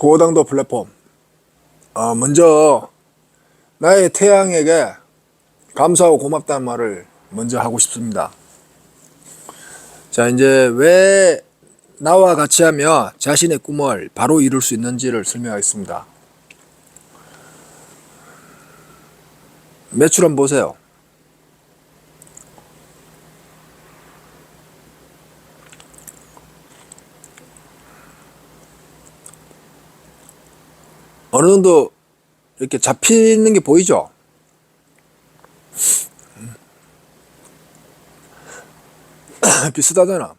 고당도 플랫폼. 어, 먼저 나의 태양에게 감사하고 고맙다는 말을 먼저 하고 싶습니다. 자, 이제 왜 나와 같이 하며 자신의 꿈을 바로 이룰 수 있는지를 설명하겠습니다. 매출 한번 보세요. 어느 정도 이렇게 잡히는 게 보이죠? 비슷하잖아.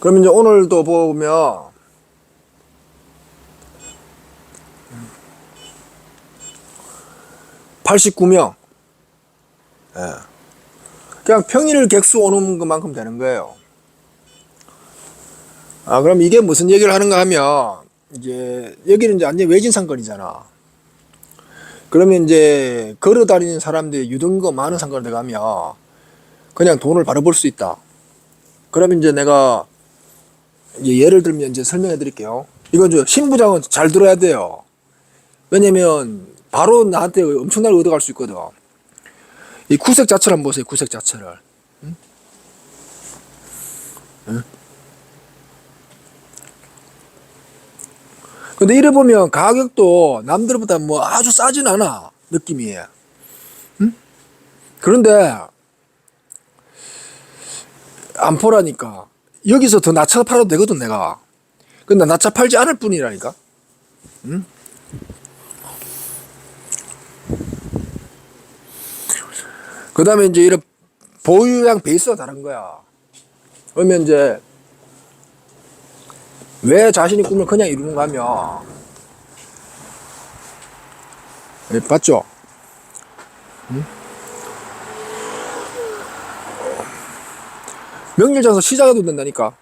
그럼 이제 오늘도 보면 (89명) 예. 그냥 평일 객수 오는 것만큼 되는 거예요. 아, 그럼 이게 무슨 얘기를 하는가 하면, 이제, 여기는 이제 완전 외진 상권이잖아. 그러면 이제, 걸어 다니는 사람들이 유동인구 많은 상권에 들어가면, 그냥 돈을 바로 벌 수 있다. 그러면 이제 내가, 이제 예를 들면 이제 설명해 드릴게요. 이건 저, 신부장은 잘 들어야 돼요. 왜냐면, 바로 나한테 엄청나게 얻어갈 수 있거든. 이 구색 자체를 한번 보세요, 구색 자체를. 응? 응? 근데 이래 보면 가격도 남들보다 뭐 아주 싸진 않아 느낌이. 응? 그런데 안 포라니까. 여기서 더 낮춰 팔아도 되거든 내가. 근데 낮춰 팔지 않을 뿐이라니까. 응? 그 다음에 이제 이런 보유량 베이스가 다른 거야. 그러면 이제 왜 자신이 꿈을 그냥 이루는가 하면 예, 봤죠? 응? 명일장서 시작해도 된다니까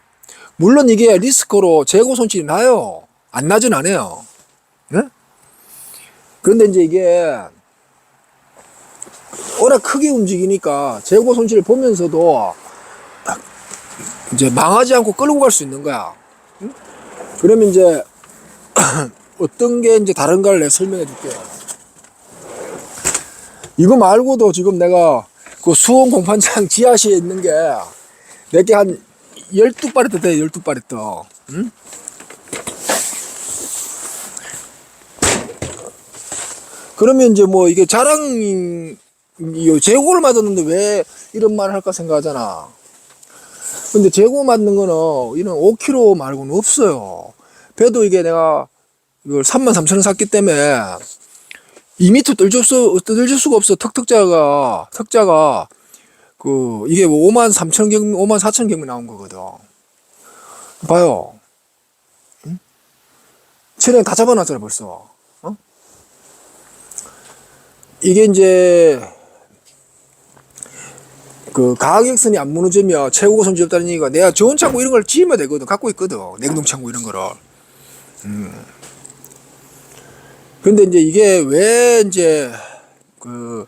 물론 이게 리스크로 재고 손실이 나요 안 나진 않아요 예? 그런데 이제 이게 워낙 크게 움직이니까 재고 손실을 보면서도 딱 이제 망하지 않고 끌고 갈 수 있는 거야 그러면 이제 어떤 게 이제 다른가를 내가 설명해 줄게. 이거 말고도 지금 내가 그 수원 공판장 지하실에 있는 게 내게 한 12바레트 돼, 12바레트. 응? 그러면 이제 뭐 이게 자랑, 이 재고를 맞았는데 왜 이런 말을 할까 생각하잖아. 근데 재고 맞는 거는 이런 5kg 말고는 없어요. 배도 이게 내가 이걸 3만 3천 원 샀기 때문에 2m 뜰줄 수, 뜰줄 수가 없어. 턱턱자가, 턱자가 그 이게 5만 3천 경, 5만 4천 경미 나온 거거든. 봐요. 응? 체량 다 잡아놨잖아 벌써. 어? 이게 이제 그 가격선이 안 무너지면 최고 손질 없다는 얘기가 내가 좋은 창고 이런 걸 지으면 되거든. 갖고 있거든. 냉동 창고 이런 거를. 음. 근데 이제 이게 왜 이제 그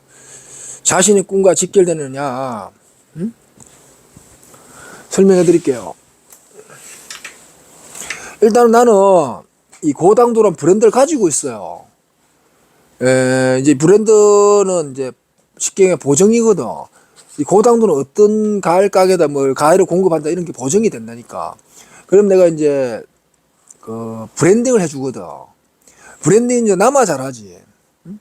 자신의 꿈과 직결되느냐. 음? 설명해 드릴게요. 일단은 나는 이 고당도란 브랜드를 가지고 있어요. 에, 이제 브랜드는 이제 쉽게 보정이거든 이 고당도는 어떤 가을 가게다 뭐 가을을 공급한다 이런 게 보정이 된다니까. 그럼 내가 이제 그 브랜딩을 해주거든. 브랜딩 이제 남아 잘하지. 응?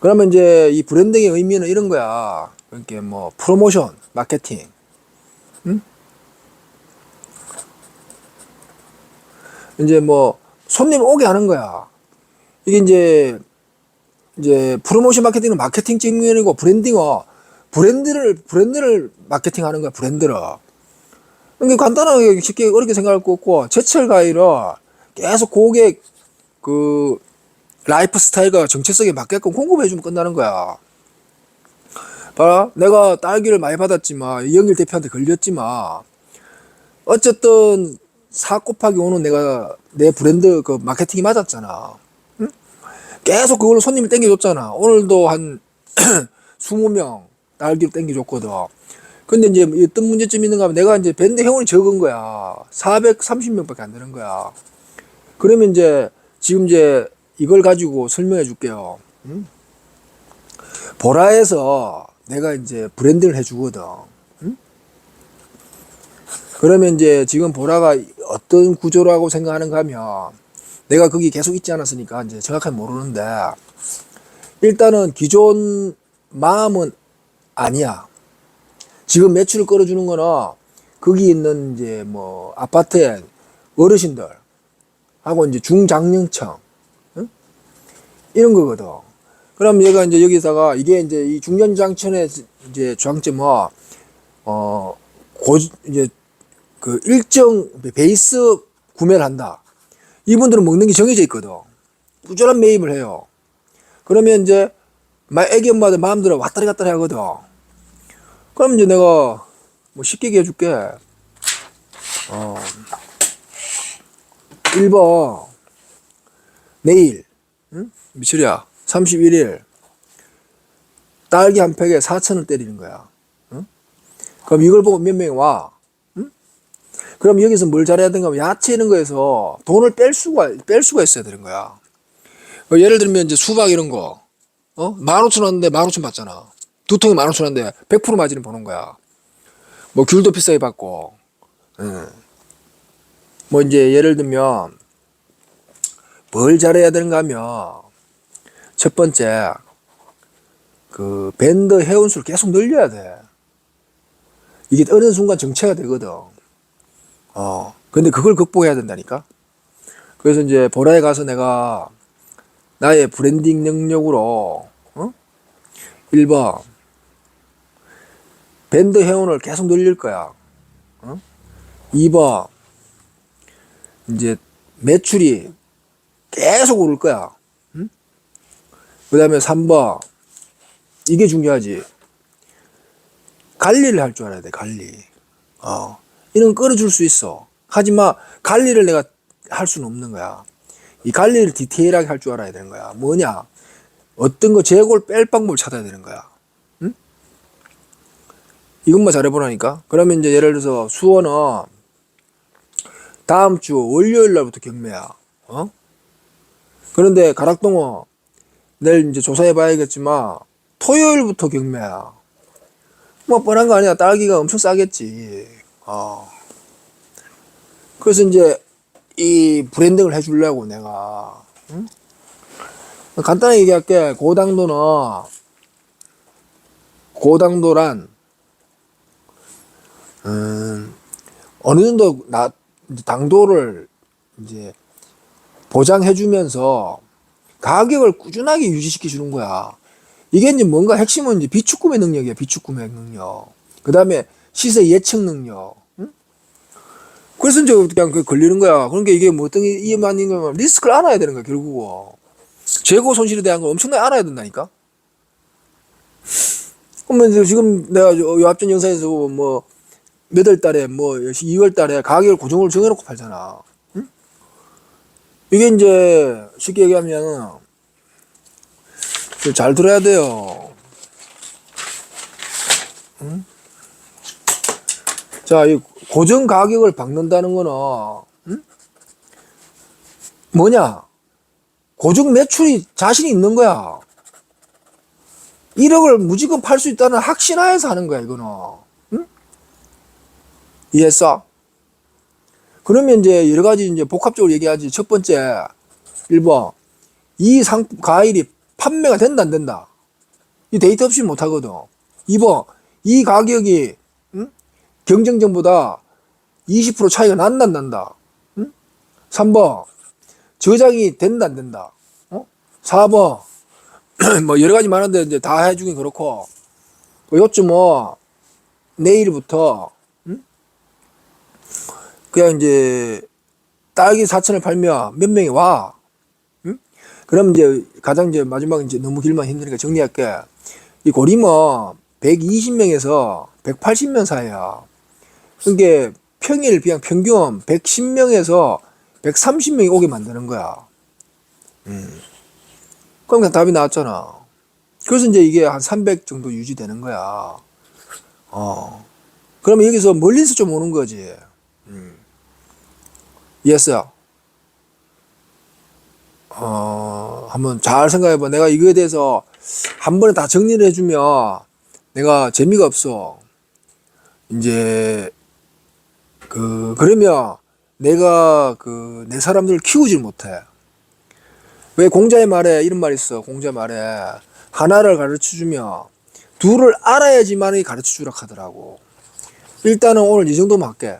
그러면 이제 이 브랜딩의 의미는 이런 거야. 그러니까 뭐 프로모션, 마케팅. 응? 이제 뭐 손님 오게 하는 거야. 이게 이제 이제 프로모션 마케팅은 마케팅 측면이고 브랜딩은 브랜드를 브랜드를 마케팅하는 거야 브랜드를. 그러니까 간단하게 쉽게 어렵게 생각할 거 없고 제철 과일을 계속 고객 그 라이프 스타일과 정체성에 맞게끔 공급해 주면 끝나는 거야. 봐라 내가 딸기를 많이 받았지만 이영일 대표한테 걸렸지만 어쨌든 4 곱하기 5는 내가 내 브랜드 그 마케팅이 맞았잖아. 응? 계속 그걸로 손님을 땡겨줬잖아. 오늘도 한 20명 딸기를 땡겨줬거든. 근데 이제 어떤 문제점이 있는가 하면 내가 이제 밴드 회원이 적은 거야. 430명밖에 안 되는 거야. 그러면 이제 지금 이제 이걸 가지고 설명해 줄게요. 응? 보라에서 내가 이제 브랜드를 해 주거든. 응? 그러면 이제 지금 보라가 어떤 구조라고 생각하는가 하면 내가 거기 계속 있지 않았으니까 이제 정확하게 모르는데 일단은 기존 마음은 아니야. 지금 매출을 끌어주는 거는 거기 있는 이제 뭐 아파트에 어르신들 하고 이제 중장년층 응? 이런 거거든. 그럼 얘가 이제 여기다가 이게 이제 이 중년장층의 이제 장점은 어 고, 이제 그 일정 베이스 구매를 한다. 이분들은 먹는 게 정해져 있거든. 꾸준한 매입을 해요. 그러면 이제 막 애기 엄마들 마음대로 왔다리 갔다리 하거든. 그럼 이제 내가 뭐 쉽게 얘기해 줄게. 어, 1번, 내일, 응? 며칠이야? 31일. 딸기 한 팩에 4천원 때리는 거야. 응? 그럼 이걸 보고 몇 명이 와? 응? 그럼 여기서 뭘 잘해야 되는가 하면 야채 이런 거에서 돈을 뺄 수가, 뺄 수가 있어야 되는 거야. 어, 예를 들면 이제 수박 이런 거, 어? 15,000원 하는데 15,000원 받잖아. 두 통에 15,000원 하는데 100% 마진을 보는 거야. 뭐 귤도 비싸게 받고, 응. 뭐 이제 예를 들면 뭘 잘해야 되는가 하면 첫 번째 그 밴드 회원수를 계속 늘려야 돼. 이게 어느 순간 정체가 되거든. 어. 근데 그걸 극복해야 된다니까. 그래서 이제 보라에 가서 내가 나의 브랜딩 능력으로 어? 1번 밴드 회원을 계속 늘릴 거야. 어? 2번 이제 매출이 계속 오를 거야. 응? 그 다음에 3번 이게 중요하지. 관리를 할 줄 알아야 돼, 관리. 어. 이런 거 끌어줄 수 있어. 하지만 관리를 내가 할 수는 없는 거야. 이 관리를 디테일하게 할 줄 알아야 되는 거야. 뭐냐? 어떤 거 재고를 뺄 방법을 찾아야 되는 거야. 응? 이것만 잘해보라니까? 그러면 이제 예를 들어서 수원은 다음 주 월요일 날부터 경매야. 어? 그런데 가락동은 내일 이제 조사해 봐야겠지만 토요일부터 경매야. 뭐 뻔한 거 아니야. 딸기가 엄청 싸겠지. 어. 그래서 이제 이 브랜딩을 해주려고 내가 응? 간단하게 얘기할게. 고당도는 고당도란 음, 어느 정도 나 이제 당도를 이제 보장해주면서 가격을 꾸준하게 유지시켜 주는 거야. 이게 이제 뭔가 핵심은 이제 비축구매 능력이야. 비축구매 능력. 그 다음에 시세 예측 능력. 응? 그래서 이제 그냥 그 걸리는 거야. 그러니까 이게 뭐 어떤 이만 있냐면 리스크를 알아야 되는 거야. 결국은 재고 손실에 대한 걸 엄청나게 알아야 된다니까. 그러면 지금 내가 요 앞전 영상에서 뭐 몇 월 달에 뭐 2월 달에 가격을 고정을 정해놓고 팔잖아. 응? 이게 이제 쉽게 얘기하면 잘 들어야 돼요. 응? 자, 이 고정 가격을 박는다는 거는 응? 뭐냐? 고정 매출이 자신이 있는 거야. 1억을 무조건 팔 수 있다는 확신하에서 하는 거야, 이거는. 응? 이해했어? 그러면 이제 여러 가지 이제 복합적으로 얘기하지. 첫 번째, 1번. 이 상품, 과일이 판매가 된다, 안 된다. 이 데이터 없이 못 하거든. 2번. 이 가격이, 응? 경쟁점보다 20% 차이가 난다, 안 난다. 응? 3번. 저장이 된다, 안 된다. 어? 4번. 뭐 여러 가지 많은데 이제 다 해주긴 그렇고. 요쯤 뭐, 내일부터, 응? 그냥 이제, 딸기 4천을 팔면 몇 명이 와. 응? 그럼 이제 가장 이제 마지막 이제 너무 길면 힘드니까 정리할게. 이 고림은 120명에서 180명 사이야. 그게 평일 그냥 평균 110명에서 130명이 오게 만드는 거야. 음. 그럼 답이 나왔잖아. 그래서 이제 이게 한 300 정도 유지되는 거야. 어. 그러면 여기서 멀리서 좀 오는 거지. 음. 이해했어요? 어, 한번 잘 생각해봐. 내가 이거에 대해서 한 번에 다 정리를 해주면 내가 재미가 없어. 이제, 그, 그러면 내가 그, 내 사람들을 키우질 못해. 왜 공자의 말에 이런 말이 있어. 공자 말에 하나를 가르쳐 주면 둘을 알아야지만이 가르쳐 주라 하더라고. 일단은 오늘 이 정도만 할게.